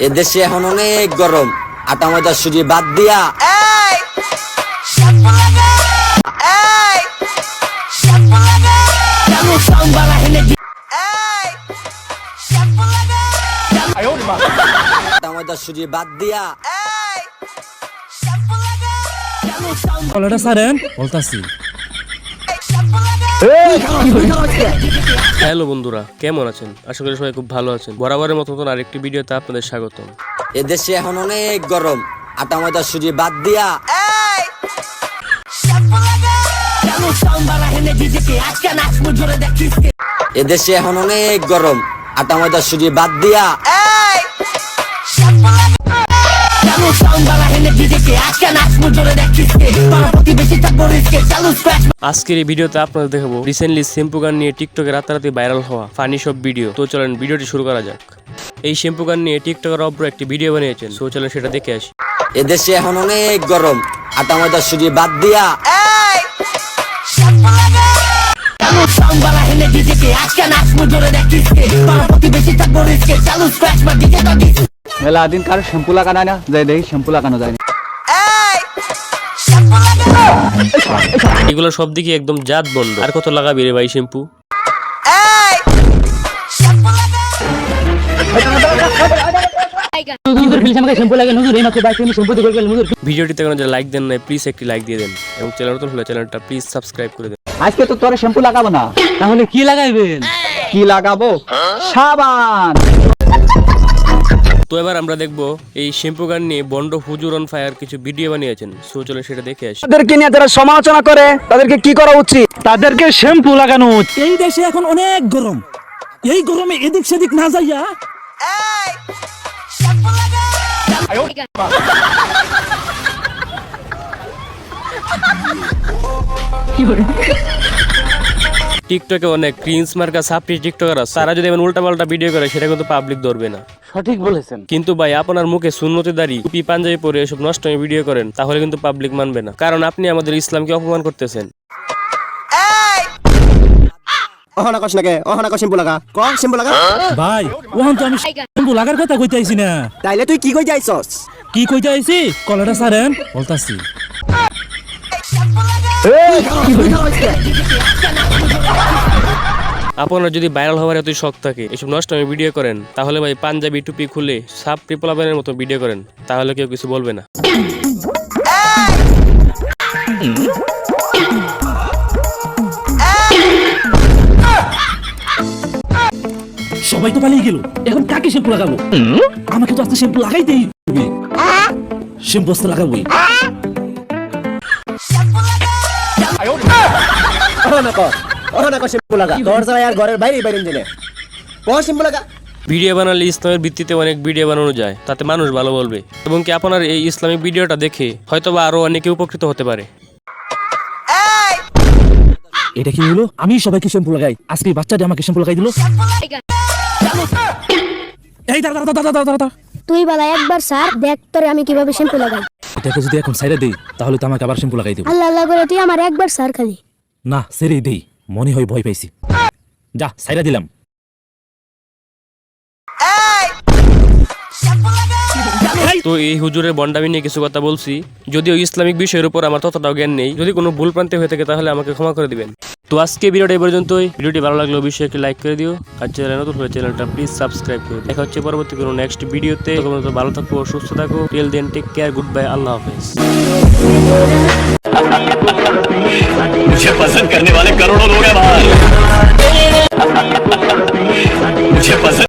এদেশে এখন অনেক গরম। আটা ময়দা সুজি বাদ দিয়া। এই! শ্যাম্পু লাগা এই! শ্যাম্পু লাগা এই! শ্যাম্পু লাগা আটা ময়দা সুজি বাদ দিয়া। এই! কলাটা সারেন? বলতাছি। হ্যালো বন্ধুরা কেমন আছেন? আশা করি সবাই খুব ভালো আছেন। বরাবরের মতো নতুন আরেকটি ভিডিওতে আপনাদের স্বাগত এদেশে এখন অনেক গরম। আটা ময়দা সুজি বাদ দিয়া। এদেশে এখন অনেক গরম। আটা ময়দা সুজি বাদ দিয়া। এই শ্যাম্পু লাগা আজকের এই ভিডিওতে আপনাদের দেখাবো রিসেন্টলি শ্যাম্পু গান নিয়ে টিকটকে রাতারাতি ভাইরাল হওয়া ফানি সব ভিডিও তো চলেন ভিডিওটি শুরু করা যাক। এই শ্যাম্পু গান নিয়ে টিকটকের অব্র একটি ভিডিও বানিয়েছেন। সো চলেন সেটা দেখে আসি। এদেশে এখন অনেক গরম। আটা ময়দা সুজি বাদ দিয়া। মেলা দিন কার শ্যাম্পু লাগানো না? যাই দেখি শ্যাম্পু লাগানো যায় না। এগুলো সব দিকে একদম জাত বন্ধ। আর কত লাগাবি রে ভাই শ্যাম্পু? এই শ্যাম্পু লাগা ভিডিওটিতে কোনো যারা লাইক দেন নাই প্লিজ একটি লাইক দিয়ে দেন। এবং চ্যানেল নতুন হলে চ্যানেলটা প্লিজ সাবস্ক্রাইব করে দেন। আজকে তো তোর শ্যাম্পু লাগাবো না। তাহলে কি লাগাইবেন? কি লাগাবো? সাবান! তো এবার আমরা দেখব এই শ্যাম্পু গান নিয়ে বন্ড হুজুর অন ফায়ার কিছু ভিডিও বানিয়েছেন। সো চলেন সেটা দেখে আসি। তাদেরকে নিয়ে যারা সমালোচনা করে তাদেরকে কি করা উচিত? তাদেরকে শ্যাম্পু লাগানো উচিত। এই দেশে এখন অনেক গরম। এই গরমে এদিক সেদিক না যাইয়া এই শ্যাম্পু লাগা। টিকটকে অনেক ক্রিন্স মার্কা সাপটি টিকটকার আছে তারা যদি এমন উল্টা পাল্টা ভিডিও করে সেটা কিন্তু পাবলিক ধরবে না। সঠিক বলেছেন। কিন্তু ভাই আপনার মুখে সুন্নতি দাঁড়ি টুপি পাঞ্জাবি পরে এসব নষ্ট ভিডিও করেন তাহলে কিন্তু পাবলিক মানবে না। কারণ আপনি আমাদের ইসলামকে অপমান করতেছেন। অহনা কস নাকি অহনা কস শ্যাম্পু লাগা ক লাগা। ভাই ওহন তো আমি শ্যাম্পু লাগার কথা কইতে আইছি না। তাইলে তুই কি কই যাইছস কি কইতে আইছি? কলাটা সারেন বলতাছি। আপনার যদি ভাইরাল হওয়ার এতই শখ থাকে এসব নষ্ট আমি ভিডিও করেন তাহলে ভাই পাঞ্জাবি টুপি খুলে সাপ ট্রিপলাবেনের মতো ভিডিও করেন তাহলে কেউ কিছু বলবে না সবাই তো পালিয়ে গেল এখন কাকে শ্যাম্পু লাগাবো আমাকে তো আজকে শ্যাম্পু লাগাইতেই হবে শ্যাম্পু আজকে লাগাবোই শ্যাম্পু লাগা অহনা ক অহনা লাগা। তোর আর ঘরের বাইরে বাইরে দিলে ক শ্যাম্পু লাগা। ভিডিও বানালে ইসলামের ভিত্তিতে অনেক ভিডিও বানানো যায় তাতে মানুষ ভালো বলবে। এবং কি আপনার এই ইসলামিক ভিডিওটা দেখে হয়তোবা আরও অনেকে উপকৃত হতে পারে। এটা কি হলো? আমি সবাইকে শ্যাম্পু লাগাই। আজকে বাচ্চাটি আমাকে শ্যাম্পু লাগাই দিল। এই দাঁড়া দাঁড়া দাঁড়া দাঁড়া দাঁড়া। তুই বেলা একবার স্যার দেখ তোরে আমি কীভাবে শ্যাম্পু লাগাই। এটাকে যদি এখন সাইডে দেই তাহলে তো আমাকে আবার শ্যাম্পু লাগাই দেবো। আল্লাহ আল্লাহ করে তুই আমার একবার স্যার খালি। না সেরেই দেই। মনে হয় ভয় পাইছি। যা সাইডা দিলাম। তো এই হুজুরের বন্ডামি নিয়ে কিছু কথা বলছি। যদিও ইসলামিক বিষয়ের উপর আমার ততটাও জ্ঞান নেই যদি কোনো ভুল প্রান্তে হয়ে থাকে তাহলে আমাকে ক্ষমা করে দিবেন। তো আজকে ভিডিওটা এই পর্যন্তই। ভিডিওটি ভালো লাগলে অবশ্যই একটি লাইক করে দিও। আর চ্যানেল নতুন হলে চ্যানেলটা প্লিজ সাবস্ক্রাইব করে দিও। দেখা হচ্ছে পরবর্তী কোনো নেক্সট ভিডিওতে ভালো থাকো সুস্থ থাকো। Till then take care goodbye আল্লাহ হাফেজ। I don't know.